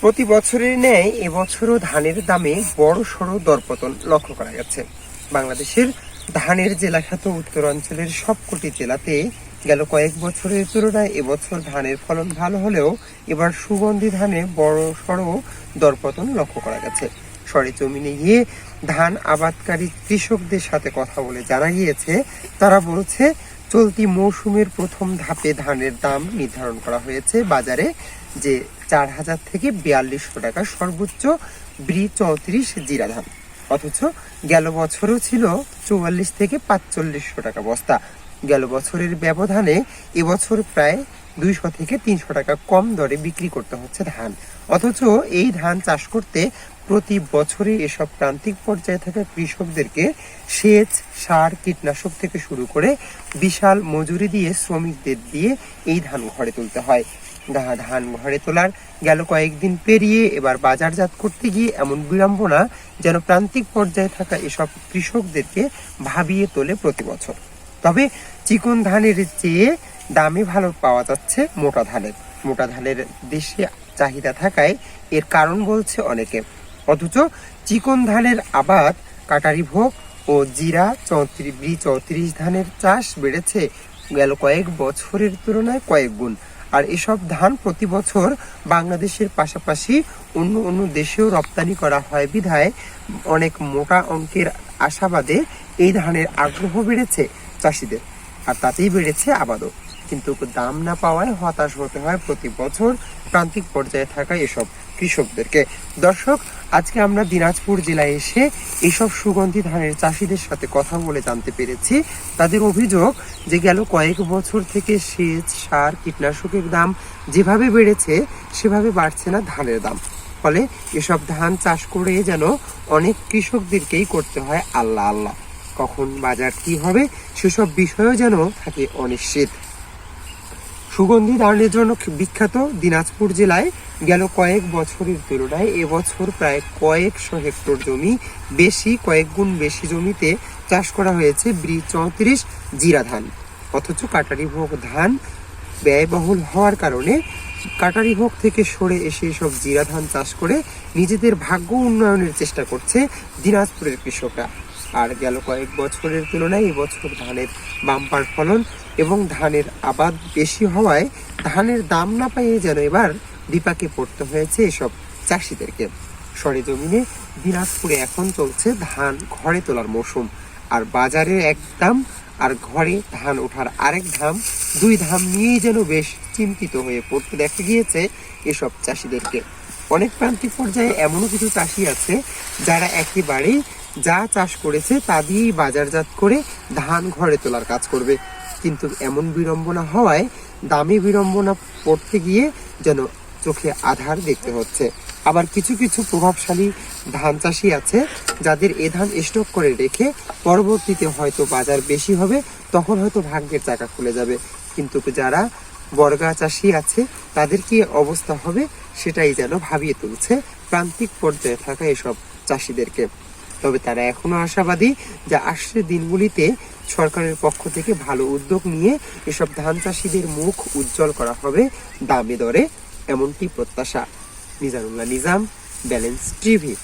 প্রতি বছরের ন্যায় এবছরও ধানের দামে বড় সড়ো দরপতন লক্ষ্য করা গেছে। বাংলাদেশের ধানের জেলাখ্যাত উত্তরাঞ্চলের সবকটি জেলাতে গেল কয়েক বছরের তুলনায় এবছর ধানের ফলন ভালো হলেও এবার সুগন্ধি ধানে বড় সড়ো দরপতন লক্ষ্য করা গেছে। সরে জমিনে গিয়ে ধান আবাদকারী কৃষকদের সাথে কথা বলে জানা গিয়েছে, তারা বলছে চলতি মৌসুমের প্রথম ধাপে ধানের দাম নির্ধারণ করা হয়েছে। বাজারে যে চার হাজার থেকে বিয়াল্লিশশো টাকা সর্বোচ্চ ব্রি চৌত্রিশ জিরা ধান। অথচ গেল বছরও ছিল চুয়াল্লিশ থেকে পাঁচচল্লিশশো টাকা বস্তা। গেল বছরের ব্যবধানে এবছর প্রায় দুইশো থেকে তিনশো টাকা কম দরে বিক্রি করতে হচ্ছে ধান। অথচ এই ধান চাষ করতে প্রতি বছরে এসব প্রান্তিক পর্যায়ে থাকা কৃষকদেরকে সেচ, সার, কীটনাশক থেকে শুরু করে বিশাল মজুরি দিয়ে শ্রমিকদের দিয়ে এই ধান ঘরে তুলতে হয়। ধান ঘরে তোলার গেল কয়েকদিন পেরিয়ে এবার বাজারজাত করতে গিয়ে এমন বিড়ম্বনা যেন প্রান্তিক পর্যায়ে থাকা এসব কৃষকদেরকে ভাবিয়ে তোলে প্রতি বছর। তবে চিকন ধানের চেয়ে দামে ভালো পাওয়া যাচ্ছে মোটা ধানের। মোটা ধানের দেশে চাহিদা থাকায় এর কারণ বলছে অনেকে। অথচ চিকন ধানের আবাদ, কাটারি ভোগ ও জিরা চৌত্রিশ বি চৌত্রিশ ধানের চাষ বেড়েছে গেল কয়েক বছরের তুলনায় কয়েক গুণ। আর এসব ধান প্রতি বছর বাংলাদেশের পাশাপাশি অন্য অন্য দেশেও রপ্তানি করা হয়। বিধায় অনেক মোটা অঙ্কের আশাবাদে এই ধানের আগ্রহ বেড়েছে চাষিদের। আর তাতেই বেড়েছে আবাদও কিন্তু দাম না পাওয়ায় হতাশ হতে হয় প্রতি বছর প্রান্তিক পর্যায়ে থাকা এসব কৃষকদেরকে। দর্শক, আজকে আমরা দিনাজপুর জেলায় এসে এসব সুগন্ধি ধানের চাষিদের সাথে কথা বলে জানতে পেরেছি। তাদের অভিযোগ যে গেল কয়েক বছর থেকে সেচ, সার, কীটনাশকের দাম যেভাবে বেড়েছে, সেভাবে বাড়ছে না ধানের দাম। ফলে এসব ধান চাষ করে যেন অনেক কৃষকদেরকেই করতে হয় আল্লাহ আল্লাহ। কখন বাজার কি হবে সেসব বিষয়ও যেন থাকে অনিশ্চিত। সুগন্ধি ধানের জন্য বিখ্যাত দিনাজপুর জেলায় গেল কয়েক বছরের তুলনায় এবছর প্রায় কয়েকশো হেক্টর জমি, বেশি, কয়েক গুণ বেশি জমিতে চাষ করা হয়েছে ব্রি চৌত্রিশ, জিরা ধান। অথচ কাটারি ভোগ ধান ব্যয়বহুল হওয়ার কারণে কাটারি ভোগ থেকে সরে এসে সব জিরা ধান চাষ করে নিজেদের ভাগ্য উন্নয়নের চেষ্টা করছে দিনাজপুরের কৃষকরা। আর গেল কয়েক বছরের তুলনায় এবছর ধানের বাম্পার ফলন এবং ধানের আবাদ বেশি হওয়ায় ধানের দাম না পাইয়ে যেন এবার বিপাকে পড়তে হয়েছে এসব চাষিদেরকে। সরেজমিনে দিনাজপুরে এখন চলছে ধান ঘরে তোলার মৌসুম। আর বাজারে এক দাম আর ঘরে ধান ওঠার আরেক ধাম, দুই ধাম নিয়েই যেন বেশ চিন্তিত হয়ে পড়তে দেখা গিয়েছে এসব চাষিদেরকে। অনেক প্রান্তিক পর্যায়ে এমনও কিছু চাষি আছে যারা একেবারেই যা চাষ করেছে তা দিয়েই বাজারজাত করে ধান ঘরে তোলার কাজ করবে। কিন্তু এমন বিড়ম্বনা হওয়ায় দামি বিড়ম্বনা পড়তে গিয়ে যেন চোখে আধার দেখতে হচ্ছে। আবার কিছু কিছু প্রভাবশালী ধান চাষি আছে যাদের এ ধান স্টক করে রেখে পরবর্তীতে হয়তো বাজার বেশি হবে, তখন হয়তো ভাগ্যের চাকা খুলে যাবে। কিন্তু যারা বর্গা চাষি আছে, তাদের কি অবস্থা হবে সেটাই যেন ভাবিয়ে তুলছে প্রান্তিক পর্যায়ে থাকা এসব চাষিদেরকে। তবে তারা এখনও আশাবাদী যে আসছে দিনগুলিতে সরকারের পক্ষ থেকে ভালো উদ্যোগ নিয়ে এসব ধান চাষিদের মুখ উজ্জ্বল করা হবে দামে দরে, এমনটি প্রত্যাশা। Nizamullah Nizam, balance TV.